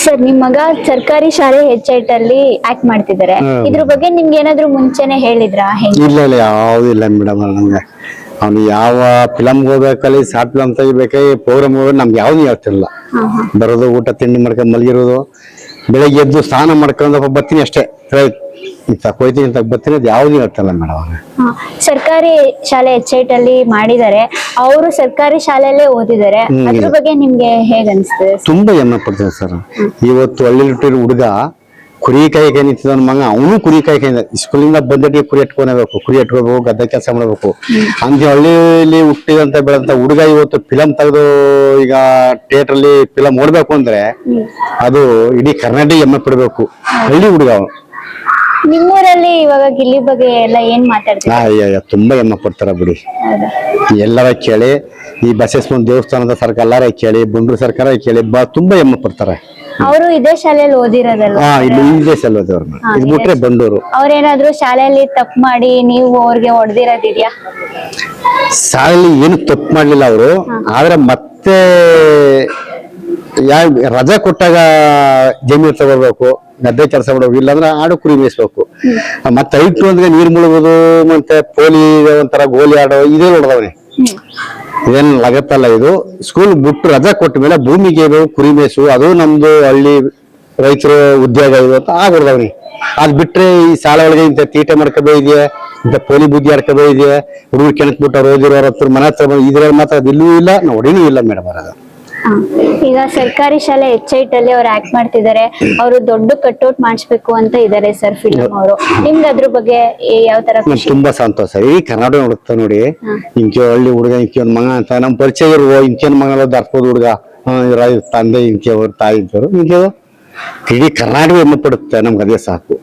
Sir ನಿಮ್ ಮಗ ಸರ್ಕಾರಿ ಶಾಲೆ ಹೆಚ್ ಐಟ್ ಅಲ್ಲಿ ಆಕ್ಟ್ ಮಾಡ್ತಿದ್ದಾರೆ. ಇದ್ರ ಬಗ್ಗೆ ನಿಮ್ಗೆ ಏನಾದ್ರು ಮುಂಚೆನೆ ಹೇಳಿದ್ರಾ? ಹೆಂಗ್? ಇಲ್ಲ ಇಲ್ಲ ಯಾವ್ದಿಲ್ಲ ಮೇಡಮ್ ನಮ್ಗೆ ಅವ್ನು ಯಾವ ಫಿಲಮ್ ಹೋಗ್ಬೇಕಲ್ಲಿ ಶಾರ್ಟ್ ಫಿಲಮ್ ತೆಗಿಬೇಕಾಗಿ ಪ್ರೋಗ್ರಾಮ್ ಹೋಗ್ಬೇಕು ನಮ್ಗೆ ಯಾವ್ದು ಹೇಳ್ತಿರಲಿಲ್ಲ ಹಾ, ಹಾ. ಬರೋದು ಊಟ ತಿಂಡಿ ಮಾಡ್ಕೊಂಡು ಮಲಗಿರೋದು. ಬೆಳಗ್ಗೆ ಎದ್ದು ಸ್ನಾನ ಮಾಡ್ಕೊಂಡು ಬರ್ತೀನಿ ಅಷ್ಟೇ. ಹೋಯ್ತೀನಿ ಅಂತ ಬರ್ತೀನಿ ಅದು ಯಾವ್ದು ಹೇಳ್ತಲ್ಲ ಮೇಡಮ್ ಸರ್ಕಾರಿ ಶಾಲೆ ಎಚ್ ಐಟ್ ಅಲ್ಲಿ ಮಾಡಿದ್ದಾರೆ. ಅವರು ಸರ್ಕಾರಿ ಶಾಲೆಯಲ್ಲೇ ಓದಿದ್ದಾರೆ. ಅದ್ರ ಬಗ್ಗೆ ನಿಮ್ಗೆ ಹೇಗ್ ಅನ್ಸ್ತದೆ ತುಂಬಾ ಹೆಮ್ಮೆ ಪಡ್ತೇನೆ ಸರ್. ಇವತ್ತು ಹಳ್ಳಿಲಿಟ್ಟಿರೋ ಹುಡುಗ ಕುರಿ ಕಾಯಿ ಕೈ ನಿಂತಿದ್ದ ಮಗ ಅವನು ಕುರಿ ಕಾಯಿಗೆ ಸ್ಕೂಲಿಂದ ಬಂದಟ್ಟಿಗೆ ಕುರಿ ಎಟ್ಕೊಬೇಕು ಕುರಿ ಇಟ್ಕೋಬೇಕು ಗದ್ದೆ ಕೆಲಸ ಮಾಡಬೇಕು. ಅಂದ್ರೆ ಹಳ್ಳಿಯಲ್ಲಿ ಹುಟ್ಟಿದಂತ ಬೆಳೆದಂತ ಹುಡುಗ ಇವತ್ತು ಫಿಲಂ ತೆಗೆದು ಈಗ ಥಿಯೇಟರ್ ಅಲ್ಲಿ ಫಿಲಂ ಓಡ್ಬೇಕು ಅಂದ್ರೆ ಅದು ಇಡೀ ಕರ್ನಾಟಕ ಹೆಮ್ಮೆ ಪಡ್ಬೇಕು. ಹಳ್ಳಿ ಹುಡುಗ ಅವನು. ನಿಮ್ಮೂರಲ್ಲಿ ಇವಾಗ ಗಿಲ್ಲಿ ಬಗ್ಗೆ ಎಲ್ಲ ಏನ್ ಮಾತಾಡ್ತಾರೆ? ಅಯ್ಯ ಅಯ್ಯ, ತುಂಬಾ ಹೆಮ್ಮೆ ಪಡ್ತಾರ ಬಿಡಿ? ಎಲ್ಲರ ಕೇಳಿ ಈ ಬಸವೇಶ್ವರ ದೇವಸ್ಥಾನದ ಸರ್ಕಾರ ಎಲ್ಲಾರ ಕೇಳಿ ಬಂಡೂರು ಸರ್ಕಾರ ಕೇಳಿ ಬಾ ತುಂಬಾ ಹೆಮ್ಮೆ ಪಡ್ತಾರೆ ಅವರು ಇದೇ ಶಾಲೆಯಲ್ಲಿ ಓದಿರೋದಲ್ಲ ಹಾ ಇಲ್ಲಿ ಇಲ್ಲೇ ಸಲ್ಲೋದವ್ರನ್ನ ಇದು ಬಿಟ್ರೆ ಬಂಡೂರು ಅವ್ರೇನಾದ್ರೂ ಶಾಲೆಯಲ್ಲಿ ತಪ್ಪು ಮಾಡಿ ನೀವು ಅವ್ರಿಗೆ ಹೊಡೆದಿರೋದಿದ್ಯಾ? ಶಾಲೆಯಲ್ಲಿ ಏನು ತಪ್ಪು ಮಾಡ್ಲಿಲ್ಲ ಅವರು ಆದ್ರೆ ಮತ್ತೆ ಯಾವ ರಜಾ ಕೊಟ್ಟಾಗ ಜಮೀನು ತಗೋಬೇಕು. ಗದ್ದೆ ಕೆಲಸ ಮಾಡ್ಬೇಕು ಇಲ್ಲಾಂದ್ರೆ ಆಡು ಕುರಿ ಮೇಯಿಸ್ಬೇಕು. ಮತ್ತೆ ಐಟು ಅಂದ್ರೆ ನೀರ್ ಮುಳುಗೋದು ಮತ್ತೆ ಪೋಲಿ ಒಂಥರ ಗೋಲಿ ಆಡೋ ಇದೇ ನೋಡಿದವನೇ. ಇದೇನು ಲಗತ್ತಲ್ಲ ಇದು. ಸ್ಕೂಲ್ ಬಿಟ್ಟು ರಜಾ ಕೊಟ್ಟ ಮೇಲೆ ಭೂಮಿಗೆ ಕುರಿ ಮೇಸು ಅದು ನಮ್ದು ಹಳ್ಳಿ ರೈತರು ಉದ್ಯೋಗ ಇದು ಅಂತ ಆಗ್ಬಿಡ್ದವ್ನಿ. ಅದ್ ಬಿಟ್ರೆ ಈ ಶಾಲೆ ಒಳಗೆ ಇಂಥ ತೀಟೆ ಮಾಡ್ಕೋಬೇ ಇದೆಯಾ? ಇಂಥ ಪೋಲಿ ಬುದ್ಧಿ ಆಡ್ಕೋಬೇ ಇದೆಯಾ? ಹುಡುಗರು ಕೆಣಕ್ ಬಿಟ್ಟು ಓದಿರೋರ ಹತ್ರ, ಮನೆ ಹತ್ರ ಇದ್ರಲ್ಲಿ ಮಾತ್ರ ಅದು ಇಲ್ಲೂ, ನೋಡಿನೂ ಇಲ್ಲ ಮೇಡಮ್ ಹಾ. ಈಗ ಸರ್ಕಾರಿ ಶಾಲೆ ಎಚ್ ಐಟ್ ಅಲ್ಲಿ ಅವ್ರು ಆಕ್ಟ್ ಮಾಡ್ತಿದ್ದಾರೆ ಅವರು ದೊಡ್ಡ ಕಟ್ಔಟ್ ಮಾಡಿಸ್ಬೇಕು ಅಂತ ಇದಾರೆ ಸರ್ ಫಿಲ್ಮ್ ಅವರು. ನಿಮ್ಗೆ ಅದ್ರ ಬಗ್ಗೆ ಯಾವ ತರ ತುಂಬಾ ಸಂತೋಷ ಈ ಕನ್ನಡ ನೋಡುತ್ತಾ ನೋಡಿ ಇಂಕೆ ಹಳ್ಳಿ ಹುಡುಗ ಇಂಕೆ ಒಂದ್ ಮಗ ಅಂತ ನಮ್ ಪರಿಚಯ ಇರುವ ಇಂಕೆನ್ ಮಗನ ದರ್ಪೋದ್ ಹುಡುಗ. ಇವ್ರ ತಂದೆ ಇಂಕೆ ಅವ್ರ ತಾಯಿ ಇದ್ದವರು ಇಂಕೆ ಇಡೀ ಕರ್ನಾಟಕ ಹೆಮ್ಮೆ ಪಡುತ್ತೆ ನಮ್ಗೆ ಅದೇ ಸಾಕು.